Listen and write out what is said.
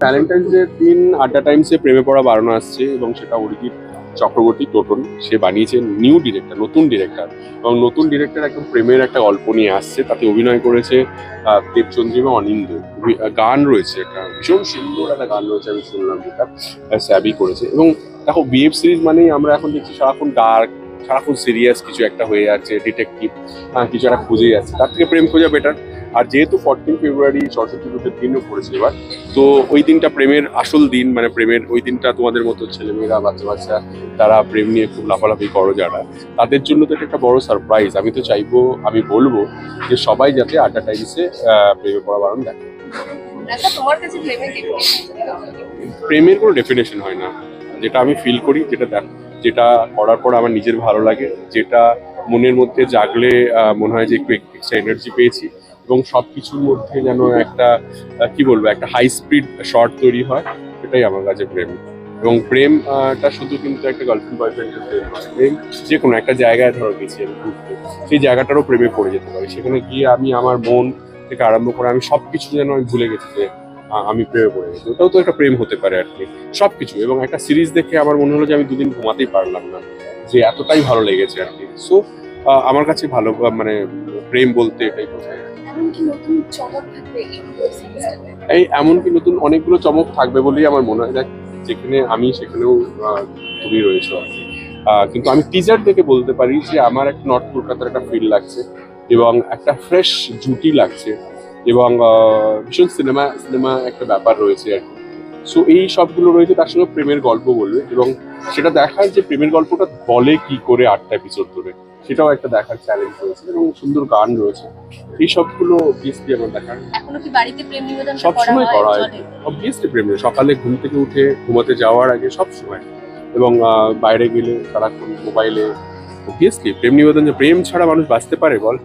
Valentine's day দিন আড্ডা টাইমসে প্রেমে পড়া বাড়ানো আসছে এবং সেটা অরিজিৎ চক্রবর্তী টোটন সে বানিয়েছে নিউ ডিরেক্টর নতুন ডিরেক্টর এবং নতুন ডিরেক্টর একদম প্রেমের একটা গল্প নিয়ে আসছে। তাতে অভিনয় করেছে আহ, দেবচন্দ্রিমা অনিন্দ। গান রয়েছে একটা ভীষণ সুন্দর একটা গান রয়েছে আমি শুনলাম যেটা স্যাবি করেছে এবং দেখো বিএফ সিরিজ মানেই আমরা এখন দেখছি সারাক্ষণ ডার্ক সারাক্ষণ সিরিয়াস কিছু একটা হয়ে যাচ্ছে ডিটেকটিভ কিছু একটা খুঁজে যাচ্ছে। তার থেকে প্রেম খোঁজা বেটার আর যেহেতু ফোরটিন ফেব্রুয়ারি সরস্বতী পুজোর দিনও পড়েছে এবার তো ওই দিনটা প্রেমের আসল দিন মানে প্রেমের ওই দিনটা তোমাদের মতো ছেলেমেয়েরা বাচ্চা বাচ্চা তারা প্রেম নিয়ে খুব লাফালাফি করো যারা তাদের জন্য তো এটা একটা বড় সারপ্রাইজ আমি তো চাইব আমি বলব যে সবাই যাতে আড্ডা টাইমসে প্রেমে পড়া বারণ দেখে। আচ্ছা প্রেমের কোনো ডেফিনেশন হয় না। যেটা আমি ফিল করি যেটা দেখ যেটা করার পর আমার নিজের ভালো লাগে যেটা মনের মধ্যে জাগলে মনে হয় যে একটু এক্সট্রা এনার্জি পেয়েছি এবং সব কিছুর মধ্যে যেন একটা কি বলব একটা হাই স্পিড শর্ট তৈরি হয় এটাই আমার কাছে প্রেম। এবং প্রেম আহ, টা শুধু কিন্তু একটা গার্লফ্রেন্ড বয়ফ্রেন্ডের প্রেম। প্রেম যে কোনো একটা জায়গায় ধরো গেছি আমি ঘুরতে সেই জায়গাটারও প্রেমে পড়ে যেতে পারি। সেখানে গিয়ে আমি আমার মন থেকে আরম্ভ করে আমি সব কিছু যেন আমি ভুলে গেছি যে আমি প্রেমে পড়ে গেছি। ওটাও তো একটা প্রেম হতে পারে আর কি সব কিছু এবং একটা সিরিজ দেখে আমার মনে হলো যে আমি দুদিন ঘুমাতেই পারলাম না যে এতটাই ভালো লেগেছে আর কি। সো আমার কাছে ভালো মানে প্রেম বলতে এটাই বোঝায়। এই এমনকি নতুন অনেকগুলো চমক থাকবে বলেই আমার মনে হয়। দেখ যেখানে আমি সেখানেও তুমি রয়েছো আর কি। কিন্তু আমি টিজার দেখে বলতে পারি যে আমার একটা নর্থ কলকাতার একটা ফিল লাগছে এবং একটা ফ্রেশ জুটি লাগছে এবং ভীষণ সিনেমা সিনেমা একটা ব্যাপার রয়েছে আর কি। সো এই সবগুলো রয়েছে তার সঙ্গে প্রেমের গল্প বলবে এবং সেটা দেখায় যে প্রেমের গল্পটা বলে কি করে আটটা এপিসোড ধরে। সেটাও একটা দেখার চ্যালেঞ্জ রয়েছে এবং সুন্দর গান রয়েছে। এই সবগুলো অবভিয়াসলি আমার দেখার। সবসময় হয় করা হয়। অবভিয়াসলি প্রেম সকালে ঘুম থেকে উঠে ঘুমাতে যাওয়ার আগে সব সময় এবং আহ, বাইরে গেলে সারাক্ষণ মোবাইলে অবভিয়াসলি প্রেম নিবেদন যে প্রেম ছাড়া মানুষ বাঁচতে পারে বল।